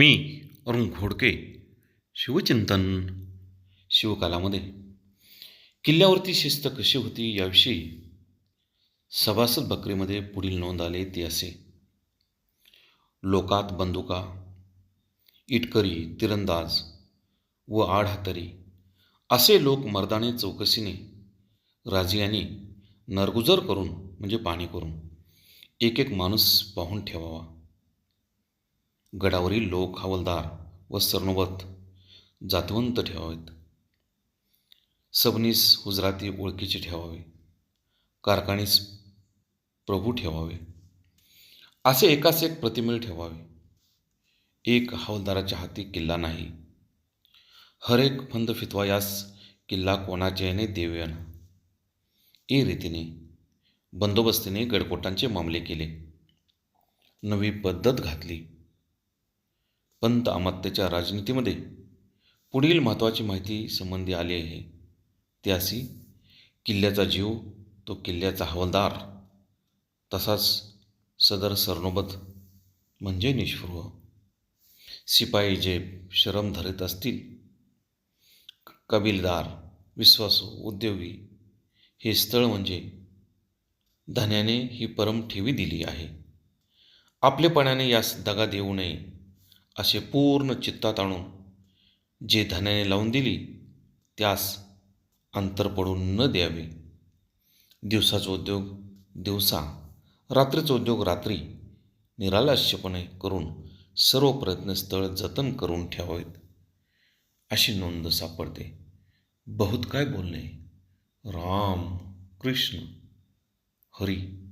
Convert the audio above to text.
मी अरुण घोडके शिवचिंतन शिवकालामध्ये. किल्ल्यावरती शिस्त कशी होती याविषयी सभासद बकरीमध्ये पुढील नोंद आले ते असे. लोकात बंदुका इटकरी तिरंदाज व आडहातरी असे लोक मर्दाने चौकशीने राजियानी नरगुजर करून म्हणजे पाणी करून एक एक माणूस पाहून ठेवावा. गडावरील लोक हवालदार व सरनोबत जातवंत ठेवावेत. सबनीस हुजराती ओळखीचे ठेवावे. कारखानीस प्रभू ठेवावे. असे एकास एक प्रतिमेळ ठेवावे. एक हवालदाराच्या हाती किल्ला नाही. हर एक फंद फितवायास किल्ला कोणाच्याने देवेना. ए रीतीने बंदोबस्तीने गडकोटांचे मामले केले. नवी पद्धत घातली. पंत अमात्याच्या राजनीतीमध्ये पुढील महत्त्वाची माहिती संबंधी आली आहे. ती अशी किल्ल्याचा जीव तो किल्ल्याचा हवालदार. तसाच सदर सरनोबत म्हणजे निष्पृह शिपाई जे शरम धरीत असतील कबिलदार विश्वासू उद्योगी हे स्थळ म्हणजे धन्याने ही परम ठेवी दिली आहे. आपलेपणाने यास दगा देऊ नये. असे पूर्ण चित्तात आणून जे धन्याने लावून दिली त्यास अंतर पडून न द्यावे. दिवसाचा उद्योग दिवसा रात्रीचा उद्योग रात्री निरालस्यपणे करून सर्व प्रयत्नस्थळ जतन करून ठेवावेत अशी नोंद सापडते. बहुत काय बोलणे. राम कृष्ण हरी